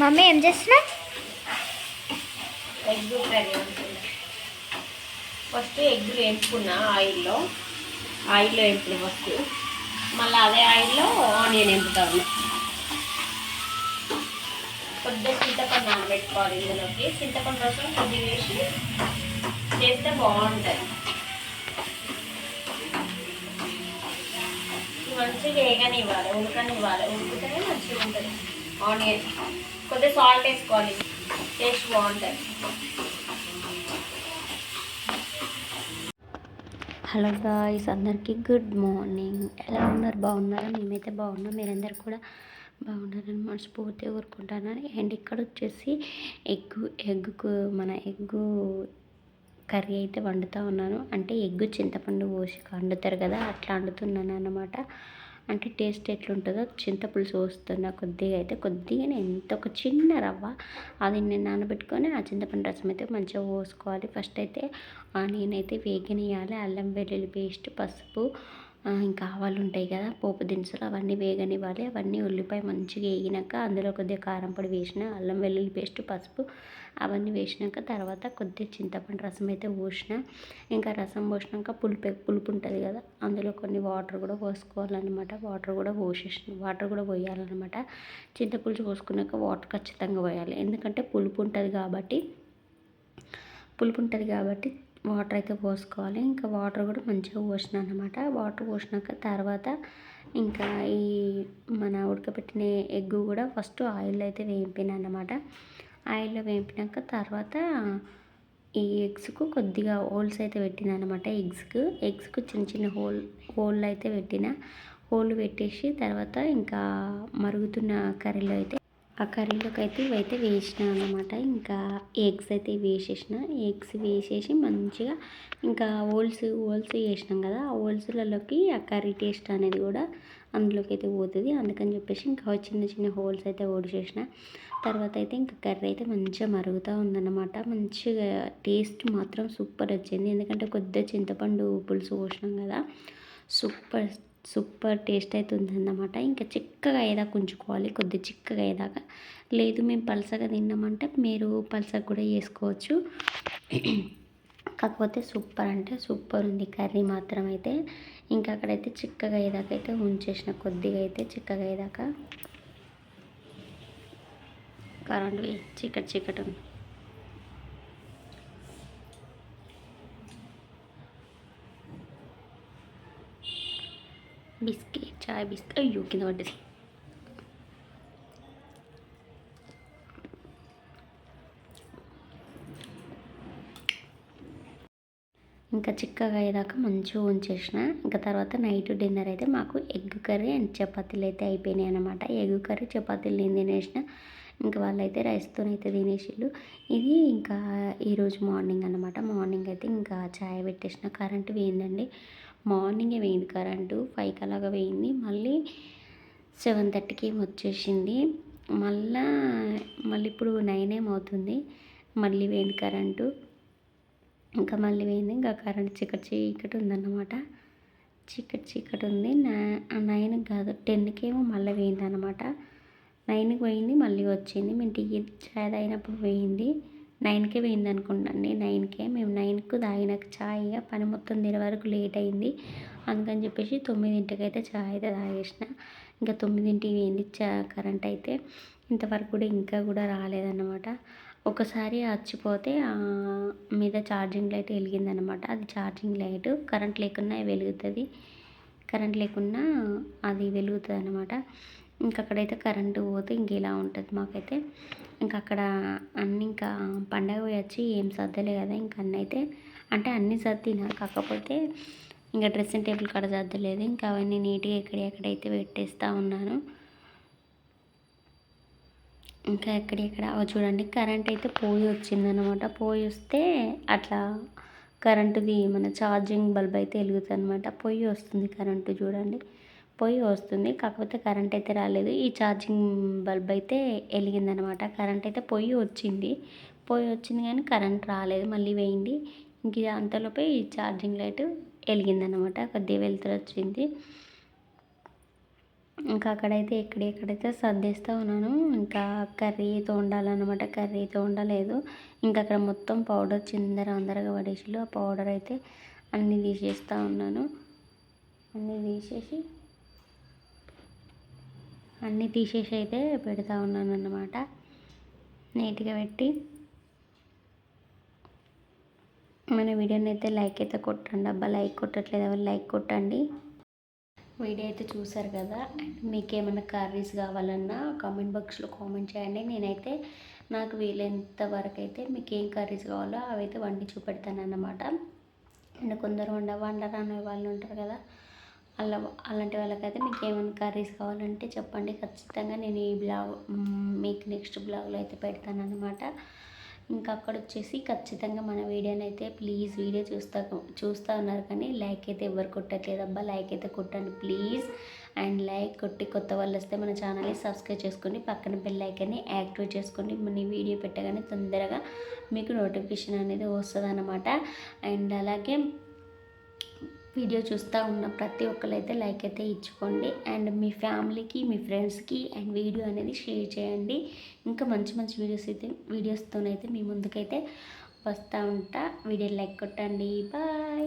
Mummy ఏం చేస్తున్నా egg curry first egg వేపుకున్నా ఆయిల్లో. ఆయిల్లో వేపుకున్నా ఫస్ట్. మళ్ళీ అదే ఆయిల్లో ఆనియన్ వేపుతాను కొద్దిగా చింతపండు నానబెట్టుకోవాలి ఇందులోకి. చింతపండు రసం కొద్దిగా వేసి చేస్తే బాగుంటుంది. మంచిగా వేగనివ్వాలి ఉడకనివ్వాలి. ఉడికితేనే మంచిగా ఉంటుంది ఆనియన్. కొద్దిగా సాల్ట్ వేసుకోవాలి. టేస్ట్ బాగుంటుంది. హలో గాయ్స్ అందరికీ గుడ్ మార్నింగ్ ఎలా ఉన్నారు? బాగున్నారా? మేమైతే బాగున్నాం. మీరందరూ కూడా బాగున్నారని మనస్ఫూర్తిగా కోరుకుంటాను. అండ్ ఇక్కడ వచ్చేసి ఎగ్ ఎగ్కు మన ఎగ్గు కర్రీ అయితే వండుతూ ఉన్నాను. అంటే ఎగ్గు చింతపండు పోసి వండుతారు కదా అట్లా వండుతున్నాను అన్నమాట. అంటే టేస్ట్ ఎట్లుంటుందో చింతపులుసు పోస్తున్నా కొద్దిగా అయితే కొద్దిగానే ఎంత ఒక చిన్న రవ్వ అది నేను నానబెట్టుకొని ఆ చింతపండు రసం అయితే మంచిగా పోసుకోవాలి. ఫస్ట్ అయితే ఆనియన్ అయితే వేగనియాలి అల్లం వెల్లుల్లి పేస్ట్ పసుపు ఇంకా ఆవాలు ఉంటాయి కదా పోపు దినుసులు అవన్నీ వేగనివ్వాలి. అవన్నీ ఉల్లిపాయ మంచిగా వేగినాక అందులో కొద్దిగా కారం పొడి వేసిన అల్లం వెల్లుల్లి పేస్ట్ పసుపు అవన్నీ వేసినాక తర్వాత కొద్దిగా చింతపండు రసం అయితే పోసిన. ఇంకా రసం పోసినాక పులుపు పులుపు ఉంటుంది కదా అందులో కొన్ని వాటర్ కూడా పోసుకోవాలన్నమాట. వాటర్ కూడా పోసేసిన వాటర్ కూడా పోయాలన్నమాట. చింతపులుసు పోసుకున్నాక వాటర్ ఖచ్చితంగా పోయాలి. ఎందుకంటే పులుపు ఉంటుంది కాబట్టి పులుపు ఉంటుంది కాబట్టి వాటర్ అయితే పోసుకోవాలి. ఇంకా వాటర్ కూడా మంచిగా పోసిన అనమాట వాటర్ పోసినాక తర్వాత ఇంకా ఈ మన ఉడకబెట్టిన ఎగ్ కూడా ఫస్ట్ ఆయిల్ అయితే వేయింపిన అనమాట ఆయిల్లో వేయింపినాక తర్వాత ఈ ఎగ్స్కు కొద్దిగా హోల్స్ అయితే పెట్టిన అనమాట ఎగ్స్కు. ఎగ్స్కు చిన్న చిన్న హోల్ హోల్ అయితే పెట్టిన. హోల్ పెట్టేసి తర్వాత ఇంకా మరుగుతున్న కర్రీలో అయితే ఆ కర్రీలోకి అయితే ఇవైతే వేసిన అనమాట ఇంకా ఎగ్స్ అయితే వేసేసిన. ఎగ్స్ వేసేసి మంచిగా ఇంకా హోల్స్ హోల్స్ వేసినాం కదా ఆ హోల్స్లలోకి ఆ కర్రీ టేస్ట్ అనేది కూడా అందులోకి అయితే పోతుంది. అందుకని చెప్పేసి ఇంకా చిన్న చిన్న హోల్స్ అయితే ఓడిచేసిన తర్వాత అయితే ఇంకా కర్రీ అయితే మంచిగా మరుగుతూ ఉందన్నమాట. మంచిగా టేస్ట్ మాత్రం సూపర్ వచ్చింది. ఎందుకంటే కొద్దిగా చింతపండు పులుసు పోసినాం కదా సూపర్ సూపర్ టేస్ట్ అయితే ఉందన్నమాట ఇంకా చిక్కగా అయ్యేదాకా ఉంచుకోవాలి కొద్ది చిక్కగా అయ్యేదాకా. లేదు మేము పలసగా తిన్నామంటే మీరు పలసగా కూడా చేసుకోవచ్చు కాకపోతే సూపర్ అంటే సూపర్ ఉంది కర్రీ మాత్రం అయితే ఇంకా అక్కడైతే చిక్కగా అయ్యేదాకా అయితే ఉంచేసిన కొద్దిగా అయితే చిక్కగా అయ్యేదాకా. కరెంట్ చీకటి చీకటి ఉంది. బిస్కెట్ చాయ్ బిస్కెట్ అయ్యో కింద పడ్డది ఇంకా చిక్కగా అయ్యేదాకా మంచిగా ఉంచేసిన ఇంకా తర్వాత నైట్ డిన్నర్ అయితే మాకు ఎగ్ కర్రీ అండ్ చపాతీలు అయితే అయిపోయినాయి అనమాట ఎగ్ కర్రీ చపాతీలు నేను తినేసిన ఇంకా వాళ్ళైతే రైస్తోనైతే అయితే తినేసిళ్ళు. ఇది ఇంకా ఈరోజు మార్నింగ్ అనమాట మార్నింగ్ అయితే ఇంకా చాయ్ పెట్టేసిన. కరెంటు వేయిందండి. మార్నింగే పోయింది కరెంటు ఫైవ్కి అలాగా పోయింది మళ్ళీ సెవెన్ థర్టీకి వచ్చేసింది. మళ్ళా మళ్ళీ ఇప్పుడు నైన్ ఏమవుతుంది? మళ్ళీ పోయింది కరెంటు ఇంకా మళ్ళీ పోయింది ఇంకా కరెంట్ చీకటి చీకటి ఉందన్నమాట. చీకటి చీకటి ఉంది. నా నైన్కి కాదు టెన్కి ఏమో మళ్ళీ పోయింది అనమాట నైన్కి పోయింది మళ్ళీ వచ్చింది. మేము టికెట్ చాయ్ తాగినప్పుడు పోయింది. నైన్కే పోయింది అనుకుంటాండి నైన్కే మేము నైన్కు తాగినాక చాయ్ ఇక పని మొత్తం తినే వరకు లేట్ అయింది. అందుకని చెప్పేసి తొమ్మిదింటికి అయితే చాయ్ అయితే తాగేసిన. ఇంకా తొమ్మిదింటికి పోయింది. చా కరెంట్ అయితే ఇంతవరకు కూడా ఇంకా కూడా రాలేదన్నమాట. ఒకసారి వచ్చిపోతే మీద ఛార్జింగ్ లైట్ వెలిగిందనమాట అది ఛార్జింగ్ లైట్. కరెంట్ లేకున్నా వెలుగుతుంది. కరెంట్ లేకున్నా అది వెలుగుతుంది అనమాట ఇంక అక్కడైతే కరెంటు పోతే ఇంక ఇలా ఉంటుంది మాకైతే. ఇంకా అక్కడ అన్ని ఇంకా పండగ పోయి వచ్చి ఏం సర్దలే కదా ఇంకా అన్నీ అయితే అంటే అన్నీ సర్దిన కాకపోతే ఇంకా డ్రెస్సింగ్ టేబుల్ కాడ సర్దలేదు. ఇంకా అవన్నీ నీట్గా ఎక్కడెక్కడైతే పెట్టేస్తూ ఉన్నాను. ఇంకా ఎక్కడెక్కడ చూడండి కరెంట్ అయితే పోయి వచ్చిందనమాట పోయి వస్తే అట్లా కరెంటుది మన ఛార్జింగ్ బల్బ్ అయితే వెలుగుతుంది అనమాట పొయ్యి వస్తుంది కరెంటు చూడండి. పొయ్యి వస్తుంది. కాకపోతే కరెంట్ అయితే రాలేదు. ఈ ఛార్జింగ్ బల్బ్ అయితే వెలిగిందనమాట. కరెంట్ అయితే పొయ్యి వచ్చింది. పొయ్యి వచ్చింది కానీ కరెంట్ రాలేదు. మళ్ళీ వేయింది. ఇంక అంతలోపే ఈ ఛార్జింగ్ లైట్ వెలిగిందనమాట. కొద్దిగా వెలుతురు వచ్చింది. ఇంకా అక్కడైతే ఎక్కడెక్కడైతే సర్దేస్తూ ఉన్నాను ఇంకా కర్రీ తోండాలన్నమాట కర్రీ తోండలేదు. ఇంకా అక్కడ మొత్తం పౌడర్ చిందర అందరగా పడేసిలు ఆ పౌడర్ అయితే అన్నీ తీసేస్తూ ఉన్నాను. అన్నీ తీసేసి అన్నీ తీసేసి అయితే పెడతా ఉన్నాను అన్నమాట నీట్గా పెట్టి మన వీడియోని అయితే లైక్ అయితే కొట్టండి అబ్బా. లైక్ కొట్టట్లేదు ఎవరు లైక్ కొట్టండి. వీడియో అయితే చూసారు కదా? అండ్ మీకు ఏమైనా కర్రీస్ కావాలన్నా కామెంట్ బాక్స్లో కామెంట్ చేయండి. నేనైతే నాకు వీలైనంత వరకు అయితే మీకు ఏం కర్రీస్ కావాలో అవి అయితే వండి చూపెడతాను అన్నమాట అండ్ కొందరు వండ వండరాని వాళ్ళు ఉంటారు కదా అలా అలాంటి వాళ్ళకైతే మీకు ఏమైనా కర్రీస్ కావాలంటే చెప్పండి. ఖచ్చితంగా నేను ఈ బ్లాగ్ మీకు నెక్స్ట్ బ్లాగ్లో అయితే పెడతాను అనమాట ఇంకా అక్కడ వచ్చేసి ఖచ్చితంగా మన వీడియోని అయితే ప్లీజ్ వీడియో చూస్తా చూస్తూ ఉన్నారు కానీ లైక్ అయితే ఎవరు కొట్టట్లేదు అబ్బా లైక్ అయితే కొట్టండి ప్లీజ్. అండ్ లైక్ కొట్టి కొత్త వాళ్ళు వస్తే మన ఛానల్ని సబ్స్క్రైబ్ చేసుకోండి పక్కన బెల్ ఐకాన్ని యాక్టివేట్ చేసుకోండి మన వీడియో పెట్టగానే తొందరగా మీకు నోటిఫికేషన్ అనేది వస్తుంది అనమాట అండ్ అలాగే వీడియో చూస్తూ ఉన్న ప్రతి ఒక్కరైతే లైక్ అయితే ఇచ్చుకోండి. అండ్ మీ ఫ్యామిలీకి మీ ఫ్రెండ్స్కి అండ్ వీడియో అనేది షేర్ చేయండి. ఇంకా మంచి మంచి వీడియోస్ అయితే వీడియోస్తోనైతే మీ ముందుకైతే వస్తూ ఉంటా. వీడియో లైక్ కొట్టండి. బాయ్.